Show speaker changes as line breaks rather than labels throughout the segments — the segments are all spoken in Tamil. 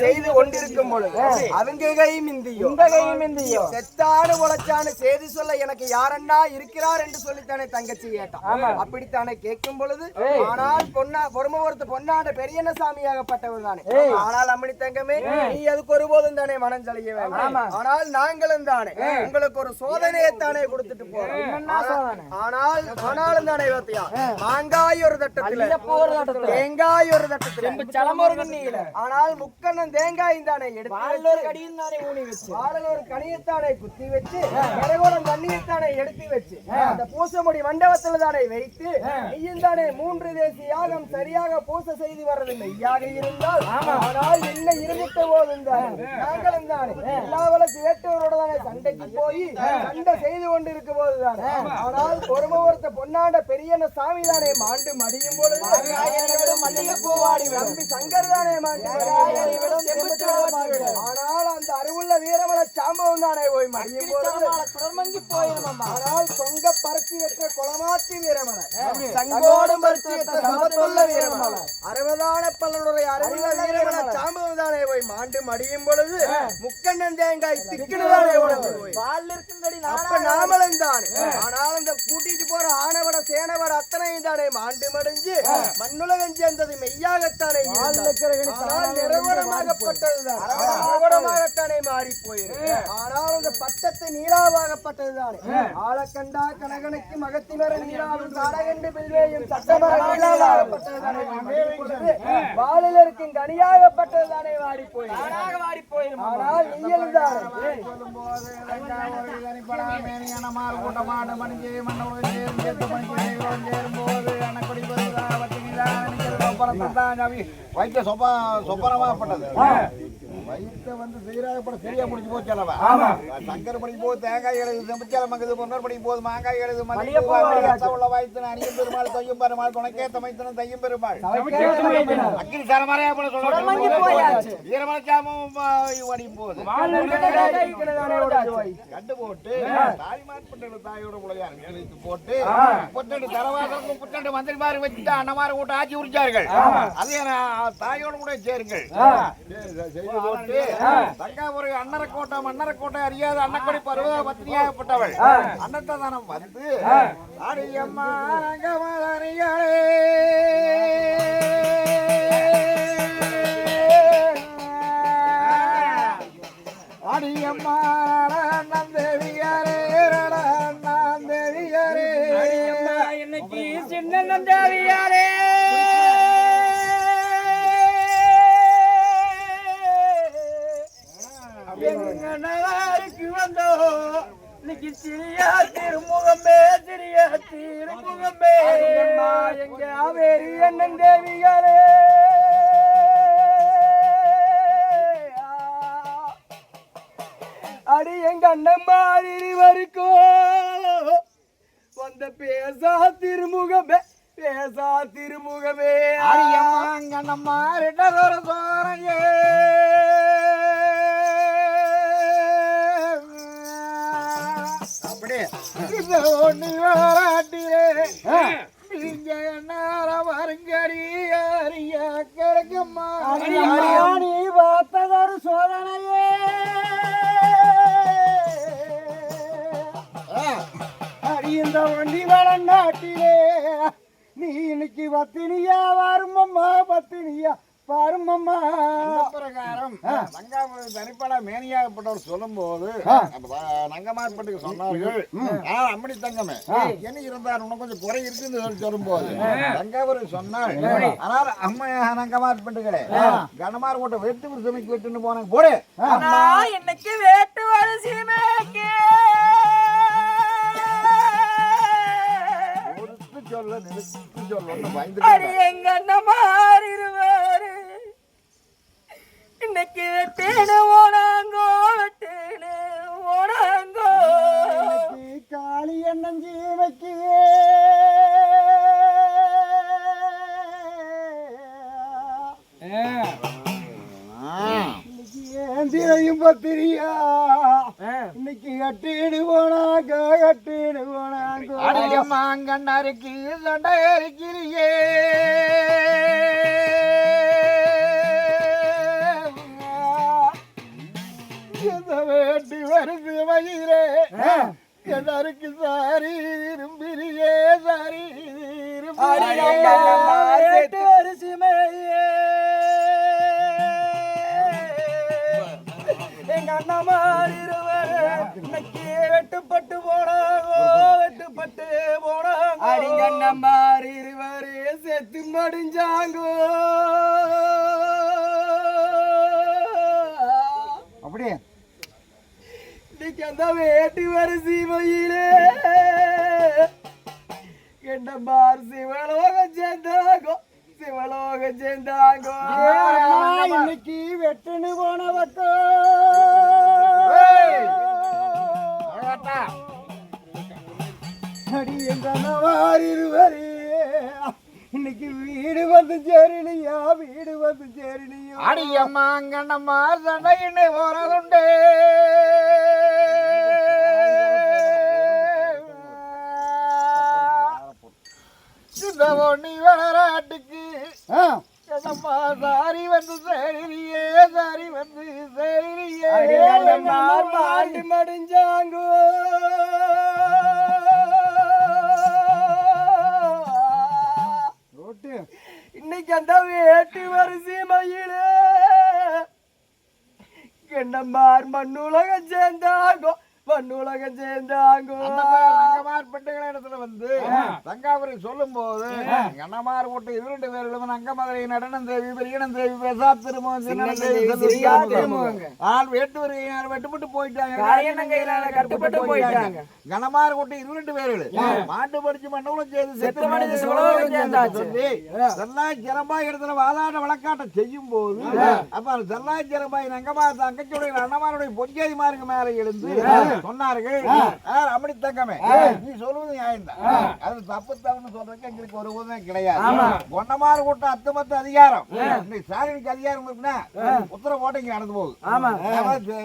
செய்து கொண்டிருக்கும் பொழுது அவங்க கை மிந்தியும்
இந்த கையும் இந்தியோ
செத்தானு உழைச்சானு செய்தி சொல்ல எனக்கு யாரண்ணா இருக்கிறார் என்று சொல்லித்தானே தங்கச்சி கேட்டான் அப்படித்தானே கேட்கும் பொழுது ஆனால் பொன்னா பொறுமவரத்து பொன்னாட பெரியண்ண சாமியாகப்பட்டவர் தானே. ஆனால் அம்மணி தங்கமே நீ அதுக்கு ஒருபோதும் தானே மனம் செழிய வேண்டாம். ஆனால் நாங்களும் தானே. உங்களுக்கு ஒரு சோதனையை தானே கொடுத்துட்டு போறோம். ஆனால் ஆனாலும் தானே பாத்தியா மாங்காய் ஒரு தட்டத்துல. தேங்காய் ஒரு தட்டத்துல. ஆனால் முக்கண்ணன் தேங்காய் தானே எடுத்து
ஒரு கடியும் தானே ஊனி வச்சு.
பாடல் ஒரு கனியத்தானே குத்தி வச்சு கரைகோலம் தண்ணீர்த்தானே எடுத்து வச்சு. அந்த பூசமுடி மண்டபத்துல தானே வைத்து நீயும் தானே மூன்று தேசி யாகம் சரியாக பூசை செய்து வர்றது மெய்யாக இருந்தால் ஆனால் என்ன இருந்துட்ட போதும் நாங்களும் தானே. எல்லாவல சேட்டவரோட தானே சண்டைக்கு போய் சண்டை செய்து கொண்டு இருக்க போது தானே. ஆனால் பொறுமவர்த்த பொன்னாண்ட பெரியன சாமி தானே மாண்டு மடியும் பொழுது மல்லிகைப்பூ வாடி தம்பி சங்கர் தானே மாண்டு. ஆனால் அந்த அறிவுள்ள வீரமல சாம்பவம் தானே போய் மடியும்
தொடர்மங்கி போயிடும்
ஆனால் தொங்க பறிச்சு வெற்ற குளமாத்தி வீரமல சங்கோடும் பறிச்சு வெற்ற சமத்துள்ள வீரமல அறுபதான பல்லனுடைய அறிவுள்ள வீரமல சாம்பவம் தானே போய் மாண்டு மடியும் பொழுது முக்கண்ணன் தேங்காய் திக்கினதானே
பால்ல இருக்குங்கடி
அப்ப நாமளும் தானே. ஆனால் அந்த கூட்டிட்டு போற ஆனவட சேனவட அத்தனையும் தானே மாண்டு மடிஞ்சு மண்ணுலகம் சேர்ந்தது மெய்யாகத்தானே. ஆனால் நிறகுணமாகப்பட்டதுதான் நிறகுணமாகத்தானே மாறி போயிருக்கு ஆனால் அந்த பட்டத்து நீலாவாகப்பட்டதுதானே. ஆளக்கண்டா கனகனுக்கு மகத்தி வர நீலாவும் காடகண்டு பில்வேயும் சட்டமர நீலாவாகப்பட்டதுதானே. வாளில் இருக்கும் கனியாகப்பட்டதுதானே மாறி போயிருக்கு
வாடி போயிடும்
ஆனால் நீயல் தானே
வைத்த சொப்ப சொப்பனமாகப்பட்டது வயிற்ற வந்து சீராகப்பட சரியா முடிச்சு போச்சு அல்லவா? சங்கர் படிக்கும் போது தேங்காய் எழுது செம்பிச்சாலம் மங்குது பொன்னர் படிக்கும் போது மாங்காய் எழுது உள்ள வாய்த்தன அணியும் பெருமாள் தொய்யும் பெருமாள் துணைக்கேத்த மைத்தனம் தையும் பெருமாள். அக்கினி சரமறையா போல
தொடர்மங்கி போயாச்சு.
சொல்ல வீரமலச்சாமும் வடியும் போது. கண்டு போட்டு தாய்மார்பட்ட தாயோட உலகார் எழுத்து போட்டு புத்தண்டு தரவாசலுக்கும் புத்தண்டு மந்திரிமாரு வச்சுட்டு அண்ணமாரு கூட்ட ஆட்சி உரிச்சார்கள். அதே தாயோட கூட சேருங்கள். சே- செய்து போட்டு தங்காபுரி அன்னரக்கோட்டை மன்னரக்கோட்டை அறியாத அன்னக்கொடி பருவ பத்னியாகப்பட்டவள் அன்னத்ததானம் வந்து அடியம்மா அடியம்மா நந்தேவியாரே நந்தேவியாரே.
இன்னைக்கு சின்ன நந்தாவியாரே. சிறியா திருமுகமே சிறிய திருமுகமே
எங்க ஆவேரி அண்ணன் தேவியாரே அடி எங்க அண்ணன் மாதிரி வரைக்கும் வந்த பேசா திருமுகமே பேசா திருமுகமே.
அடியம்மா அங்கண்ணம்மா ரெண்டதொரு சோரையே. அப்படியே இந்த ஒண்ணு வேறாட்டிலே நீங்க என்னால வருங்கடி அறிய கிடக்கம்மா
நீ பார்த்ததொரு சோதனையே.
அடி இந்த வண்டி வளநாட்டிலே. நீ இன்னைக்கு பத்தினியா வருமம்மா பத்தினியா வருமம்மா
பிரகாரம் தங்காபுரம் தனிப்பட மேனியாகப்பட்டவர் சொல்லும் போது நங்கமார்பட்டுக்கு சொன்னார்கள் ஆ, அம்மணி தங்கமே என்ன இருந்தார் உனக்கு கொஞ்சம் குறை இருக்குன்னு சொல்லி சொல்லும் போது தங்காபுரம் சொன்னாள் ஆனால் அம்மா நங்கமார்பட்டுகளே கனமார் கூட்ட வெட்டு விருசமைக்கு வெட்டுன்னு போனாங்க போடு.
இன்னைக்கு வேட்டு வரிசி மேய்க்க
ஒருத்து சொல்ல நிறுத்து சொல்ல பயந்து
அடி எங்க அண்ணன் மாறிடுவாரு இன்னைக்கு வெட்டேனு ஓனாங்கோ வெட்டேனு ஓனாங்கோ
காளி அண்ணன் ஜீவைக்கு இன்னைக்கு ஏந்திரையும் பத்திரியா. இன்னைக்கு கட்டிடு போனாங்க கட்டிடு போனாங்க
சண்டை இருக்கிறியே வேட்டி வருது மயிரே எல்லாருக்கு சாரி விரும்பிரியே சாரி
எங்க இருவர் இன்னைக்கு வெட்டுப்பட்டு போனாங்கோ வெட்டுப்பட்டு போனாங்கோ.
அடிங்கண்ணம்மார் இருவரு செத்து மடிஞ்சாங்கோ. அந்த வேட்டி வரிசை மயிலே கண்டம்மார் சிவலோகம் சேர்ந்தாங்கோ சிவலோகம் சேர்ந்தாங்கோ.
இன்னைக்கு வெட்டுன்னு போன
அடி எங்கண்ணமார் இருவரு. இன்னைக்கு வீடு வந்து சேரலையா வீடு வந்து சேரலையா
அடியம்மா அங்கண்ணம்மா சண்டையின்னு போறதுண்டு. பொண்ணி வளராட்டுக்கு சாரி வந்து சேரியே சாரி வந்து சேரியே
மாண்டி மடிஞ்சாங்கோ. இன்னைக்கு அந்த வேட்டி வரிசை மயிலே. கண்டம்மார் மண்ணுலகம் சேர்ந்தாங்கோ. மண்ணுலகம் சேர்ந்தாங்கோ
பெட்டுகள் இடத்துல வந்து தங்காபுரி சொல்லும் போது அண்ணமார் போட்டு இரண்டு பேர்களும் அங்கமதுரை நடனம் தேவி பெரியனம் தேவி
சிறியா திருமுகங்க.
ஆள் வேட்டு வருகையார் வெட்டுப்பட்டு போயிட்டாங்க.
கட்டுப்பட்டு போயிட்டாங்க.
கனமார் கொண்டு இரண்டு பேர்கள் மாட்டு படிச்சு மண்டபம் செய்து செத்து மனித. சொல்லி செல்லாய் ஜனபாய் இடத்துல வாதாட வழக்காட்டம் செய்யும் போது அப்ப செல்லாய் ஜனபாய் அங்கமார் தங்கச்சியுடைய அண்ணமாருடைய பொஞ்சேதிமாருக்கு மேல எழுந்து சொன்னார்கள் "ஆ, அப்படி தங்கமே. நீ சொல்லுவது நியாயம்தான். அது தப்பு தவறுன்னு சொல்றதுக்கு எங்களுக்கு ஒரு உதவி கிடையாது. பொன்னமாறு கூட்டம் அத்துமத்து அதிகாரம். இன்னைக்கு ஸ்டாலினுக்கு அதிகாரம் இருக்குன்னா உத்தரவு போட்டு இங்க நடந்து போகுது.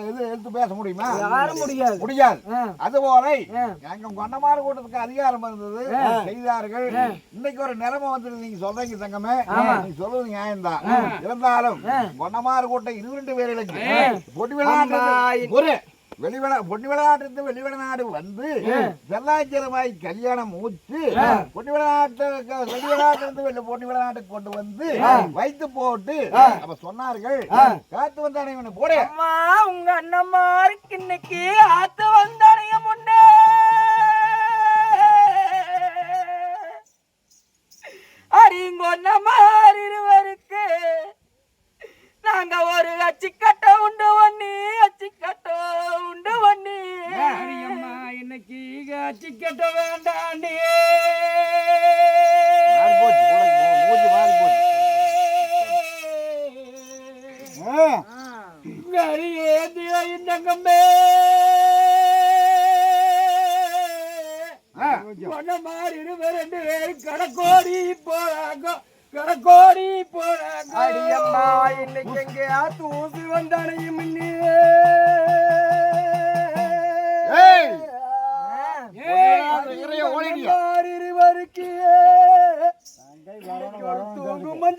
இது எடுத்து பேச முடியுமா?
முடியாது.
முடியாது. அதுபோல எங்க கொண்டமாறு கூட்டத்துக்கு அதிகாரம் இருந்தது செய்தார்கள். இன்னைக்கு ஒரு நிலைமை வந்து நீங்க சொல்றீங்க தங்கமே. நீ சொல்றது நியாயம்தான். இருந்தாலும் கொண்டமாறு கூட்டம் இருபது பேர்களுக்கு பொடி விளையாட்டு ஒரு வெளிவிளா பொன்னி விளையாட்டு வெளி வெளிநாடு வந்து செல்லாச்சிரமாய் கல்யாணம் மூச்சு பொன்னி விளையாட்டு வெளி விளையாட்டு இருந்து வெளி பொன்னி விளையாட்டுக்கு கொண்டு வந்து வைத்து போட்டு அப்ப சொன்னார்கள். காத்து வந்தானே இவனை போடு.
அம்மா உங்க அண்ணம்மாருக்கு இன்னைக்கு ஆத்து வந்தானுங்க முன்னே. அடிங்க அண்ணம்மார் இருவருக்கு நாங்க ஒரு அச்சிக்கட்ட உண்டு வண்ணி அச்சிக்கட்ட உண்டு பண்ணி
அம்மா இன்னைக்கு அச்சிக்கட்ட கட்ட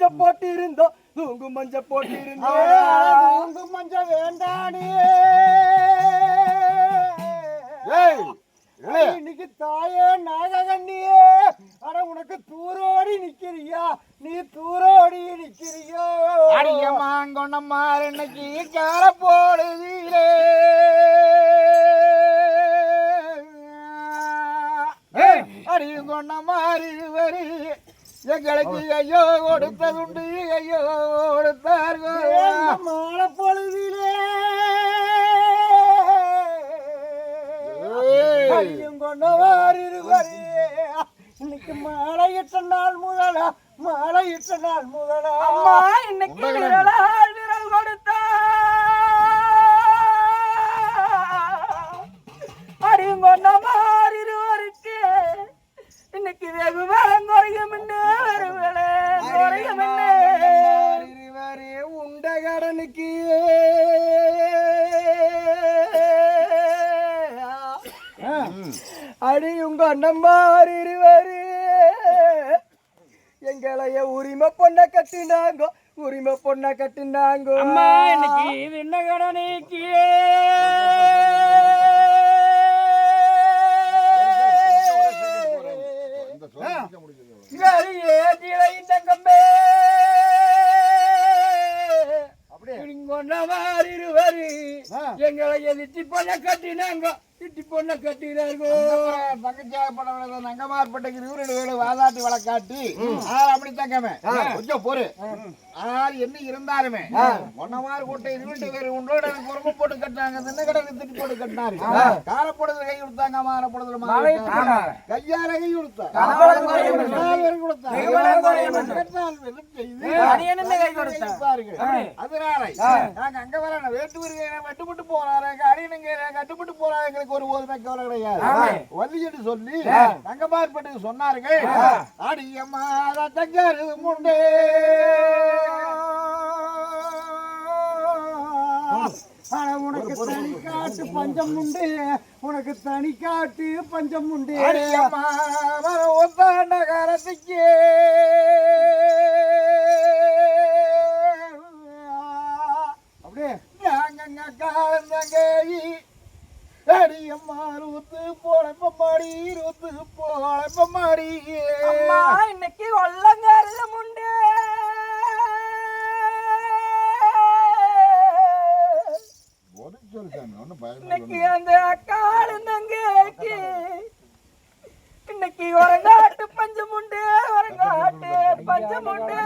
மஞ்ச
போட்டு இருந்தோம் தூங்கு மஞ்ச போட்டு இருந்தோம் தூங்கு மஞ்ச வேண்டானே. இன்னைக்கு தாயே நாககண்ணியே. அட உனக்கு தூரோடி நிக்கிறியா? நீ தூரோடி நிக்கிறியோ?
அடியம்மாங்கொன்னம்மார் இன்னைக்கு கார போடுதீரே அடியங்கொன்னம்மார் இருவரு எங்களுக்கு ஐயோ கொடுத்ததுண்டு ஐயோ கொடுத்தார்கள்
மாலை பொழுதிலே
ஏய்.
ஐயம் கொண்டவார் இருவரே. இன்னைக்கு மாலையிட்ட நாள் முதலா? மாலையிட்ட நாள் முதலா?
அம்மா இன்னைக்கு அடியுங்க அண்ணம்மார்
இருவர். எங்களைய உரிமை பொண்ண கட்டினாங்கோ உரிமை பொண்ண கட்டினாங்கோ. அம்மா இன்னைக்கு என்ன கடனைக்கு
எங்களை எழுச்சி பண்ண கட்டினாங்க. திட்டி பொண்ண கட்டினாங்க
தங்கச்சியாகப்பட்ட நங்கமார்பட்டைக்கு நூறு வேலை வாதாட்டி வழக்காட்டி ஆறு கொஞ்சம் பொறு ஆனால் என்ன இருந்தாலுமே ஒன்னமாறு கோட்டை இருபது பேர் உண்டோட எனக்கு உரம்பு போட்டு கட்டினாங்க. தின்ன கடனுக்கு திட்டி போட்டு கட்டினாரு. காலப்படுதல் கை கொடுத்தாங்க
கொடுத்தாங்க.
கையால கை கொடுத்தாங்க. அதனால நாங்க அங்க வர வேட்டு வெட்டுப்பட்டு போறாரு. அடினுங்க கட்டுப்பட்டு போறாரு. எங்களுக்கு ஒரு போதுமே கவலை கிடையாது. வள்ளிட்டு சொல்லி தங்கமார்பட்டுக்கு சொன்னார்கள் அடியம்மா தங்கரு முண்டே.
ஆனா உனக்கு தனி காட்டு பஞ்சம் உண்டு உனக்கு தனி காட்டு பஞ்சம் உண்டு
காலத்துக்கு
அப்படியே.
நாங்க காலந்தங்கி அடியம்மா ரூத்து போலப்பமாடி ரூத்து போலப்பமாடி
அம்மா இன்னைக்கு ஒல்லங்காரத முண்டே. இன்னைக்கு அந்த காடு தங்கேக்கு இன்னைக்கு ஒரு நாட்டு பஞ்சம் உண்டு ஒரு நாட்டு பஞ்சம் உண்டு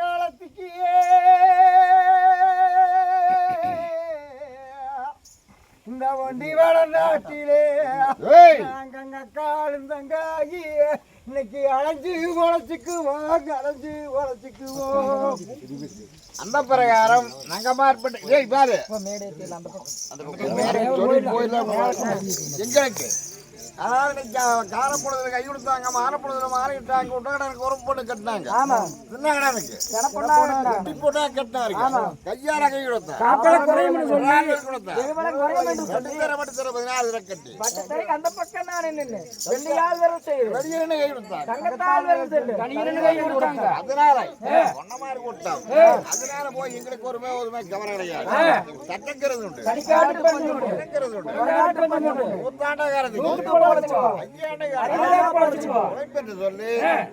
காலத்துக்கு
இந்த வண்டி வள நாட்டிலே நாங்க காலந்தங்காயி இன்னைக்கு அழைஞ்சு உழைச்சுக்குவோம் அழைஞ்சு உழைச்சுக்குவோம்
அந்த பிரகாரம் நங்கமார்பட்டு ஏய் பாரு. எங்களுக்கு. அதாவது இன்னைக்கு காரப்புழதுல கை கொடுத்தாங்க மாரப்புழதுல மாறிட்டாங்க உட்டகடனுக்கு உரம் போட்டு கட்டினாங்க. சின்ன கடனுக்கு குட்டி போட்டா கட்டினாரு கையால கை கொடுத்தாங்க. அதனால அதனால போய் எங்களுக்கு ஒருமே ஒருமே கவனம் கிடையாது.
ஒரு பஞ்சம் உண்டு.
நூத்தாண்டகாரத்துக்கு சொல்லி.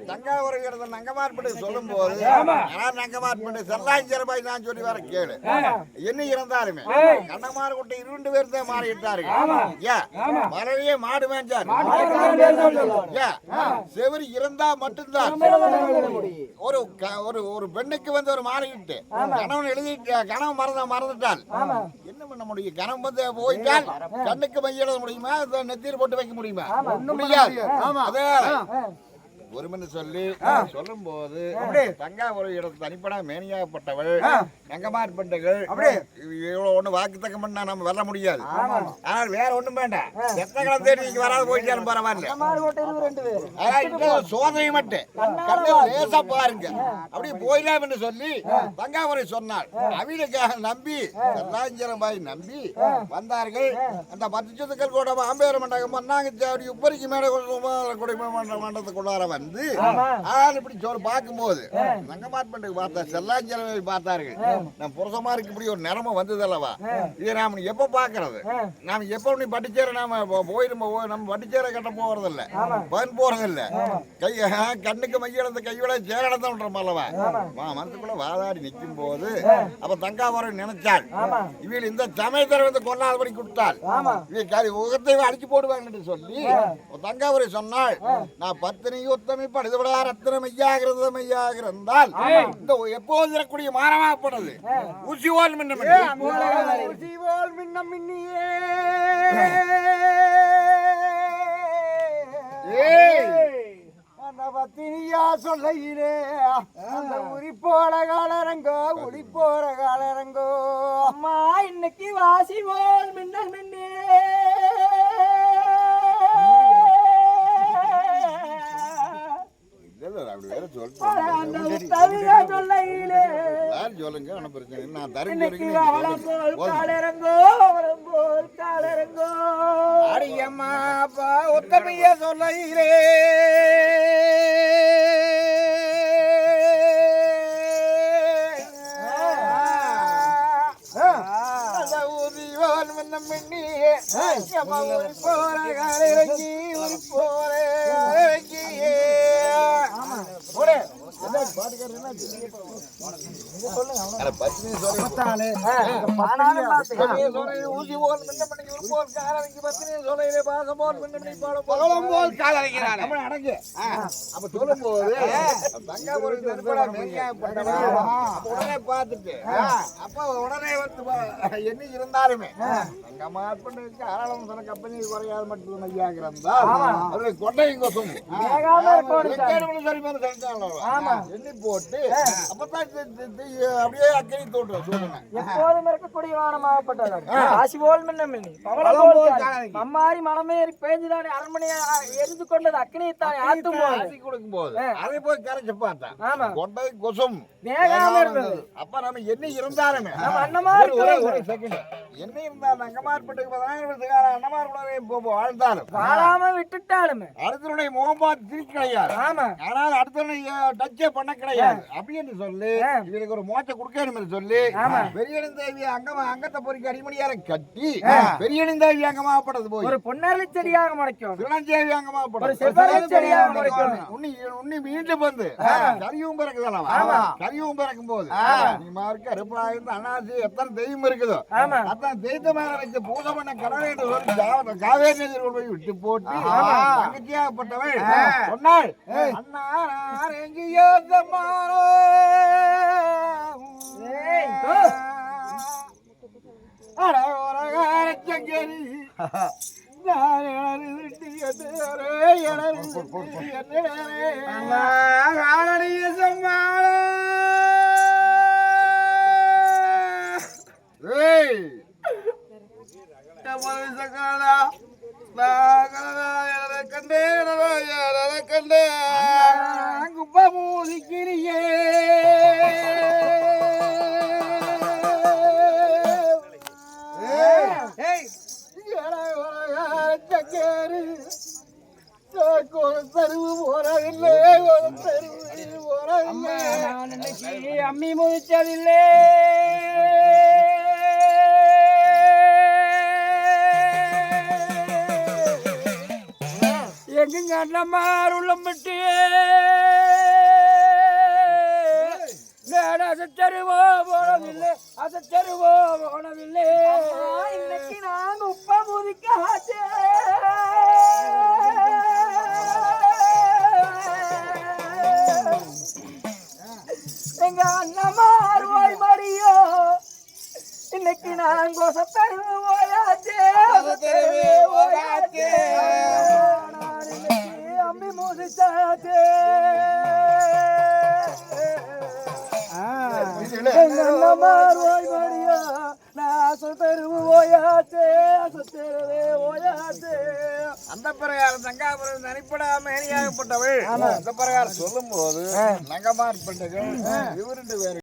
தங்காவரங்கிறத நங்கமார்பட்டு சொல்லும் போது நங்கமார்பட்டு செல்லாஞ்சரபாய் நான் சொல்லி வர கேளு. என்ன இருந்தாலுமே கண்ணமார் கொட்டை இரண்டு பேர் தான் மாறிட்டார்கள். ஏன் மலையே மாடு மேஞ்சார் செவரி இருந்தா மட்டும்தான். ஒரு ஒரு ஒரு பெண்ணுக்கு வந்து ஒரு மாறிட்டு கணவன் எழுதி கணவன் மறந்த மறந்துட்டால் என்ன பண்ண முடியும்? கணவன் வந்து போயிட்டால் கண்ணுக்கு மை எழுத முடியுமா நெத்தியில் போட்டு வைக்க முடியுமா? முடியாது. அதே ஒரு மணி சொல்லி சொல்லும் போது தங்கா ஒரு இடத்து தனிப்படா மேனியாகப்பட்டவள் நங்கமார் பெண்டுகள் இவ்வளவு ஒண்ணு வாக்கு தக்கம் பண்ணா நம்ம வர முடியாது. ஆனால் வேற ஒண்ணும் வேண்டாம் எத்தனை காலம் தேடி நீங்க வராது போயிட்டாலும் பரவாயில்ல சோதனை மட்டும். லேசா பாருங்க. அப்படியே போயிடலாம் என்று சொல்லி தங்காவரை சொன்னாள். அவிலுக்காக நம்பி பாய் நம்பி வந்தார்கள். அந்த பத்து சொத்துக்கள் கூட அம்பேர மண்டபம் பண்ணாங்க. அப்படி உப்பரிக்கு மேல குடிமை மன்ற வந்து ஆள் இப்படி சொல் பார்க்கும்போது நங்கமாட் பண்டுக்கு பார்த்தா செல்லாஞ்சலவை பார்த்தார்கள். நம்ம புருஷமாருக்கு இப்படி ஒரு நிறம வந்தது அல்லவா இதை நாம எப்ப பாக்குறது நாம எப்ப நீ பட்டுச்சேர நாம போயிடும் நம்ம பட்டுச்சேர கட்ட பயன் போறது இல்ல கை கண்ணுக்கு மையெழுந்த கையோட சேரடத்தான் அல்லவா? வா மனசுக்குள்ள வாதாடி நிற்கும் போது அப்ப தங்காவரம் நினைச்சாள். இவள் இந்த சமயத்தில் வந்து கொல்லாதபடி கொடுத்தாள். இவள் உகத்தை அடிச்சு போடுவாங்கன்னு சொல்லி தங்காவரை சொன்னாள். நான் பத்தினி உத்தமி படுதுபடா ரத்தின மையாகிறது மையாக இருந்தால் இந்த எப்போது இருக்கக்கூடிய மாறமாகப்படுது ஊசிவோல் மின்னம்
ஜீவோல் மின்னம் மின்னியே. பத்தினியா சொல்லையிலே. அந்த உரி போற காலரங்கோ உளி போற காலரங்கோ.
அம்மா இன்னைக்கு வாசி போல் மின்னல் மின்னே.
சொல்லுங்க? ஒன்றும் பிரச்சனை. நான் தரேன்
இன்னைக்கு
சொல்றீங்க, நீங்க
அவளம்
ஊசி ஒரு போல் பத்தினி பாசம் பாலம் பகலம் அடங்கு. அப்ப சொல்லும்போது, உடனே பார்த்துட்டு, அப்ப உடனே வந்து என்ன இருந்தாலுமே ஆளாளம் அப்பனி குறையாது மட்டும் கொசும் மேல செஞ்சாலும் எண்ணி போட்டு அப்பதான் அப்படியே அக்கறை சொல்லுங்க
எப்போதும் இருக்கக்கூடிய வானமாகப்பட்டவர் ஆசி போல் மின்ன மம்மாரி மனமேறி பேஞ்சுதானே அரண்மனையை எரிந்து கொண்டது அக்னியத்தாய் ஆத்தும் போது.
ஆசி கொடுக்கும் போது அதை போய் கரைச்சு பார்த்தேன்
ஆமா.
கொண்டை கொசும்.
வேகாம இருந்தது.
அப்ப நம்ம என்ன இருந்தாலுமே.
நம்ம அண்ணமா
ஒரு-. என்ன பதினாயிரம் அண்ணமார் இப்போ வாழ்ந்தாலும்.
வாழாம விட்டுட்டாலுமே.
அடுத்தனுடைய முகம் பார்த்து கிடையாது.
ஆமா.
ஆனால் அடுத்தவனை டச்சே பண்ண கிடையாது. அப்படின்னு சொல்லி
ஆ.
இவனுக்கு ஒரு மோச்ச கொடுக்கணும் சொல்லி. பெரியணின் தேவி அங்கமா அங்கத்தை பொறிக்க அடிமணியார கட்டி பெரியணின் தேவி அங்கமாப்பட்டது போய்.
ஒரு பொன்னரளி செடியாக முளைக்கும்.
திருநஞ்சேவி
செவ்வரளி செடியாக முளைக்கும்.
உன்னி உன்னி மீண்டும் வந்து. கரியும் பிறக்குதானவா. கரியும் பிறக்கும் போது நீ மார்க்க அருப்பா இருந்து அண்ணாசி எத்தனை தெய்வம் இருக்குதோ.
ஆமா.
அதான் தெய்வ மேல வச்சு பூஜை பண்ண கடவுளை என்று சொல்லி காவேரி கொண்டு போய் விட்டு போட்டு தங்கச்சியாகப்பட்டவள். சொன்னாள் அண்ணா எங்கேயோ தம்மானோ.
ஏய், ஓ.
அட உலகாரச் சங்கரி. தருவு போறதில்லை தருவு போறதில்லை.
நான் அம்மி முதிச்சதில்லை எங்கும் கண்டமார் உள்ளம் விட்டு அசச்சருவோ போனதில்லை அசச்சருவோ போனதில்லை. கோசத்தருவு ஓயாச்சே. நான் இன்னைக்கு அம்மி மூசிச்சாச்சே எங்க அண்ணமார் ஓய் மடியோ நான் அசத்தருவு ஓயாச்சே
அந்த பிரகாரம் தங்காபுரம் தனிப்படா மேனியாகப்பட்டவள் அந்த பிரகாரம் சொல்லும் போது நங்கமார் பெண்கள் இவருண்டு வேறு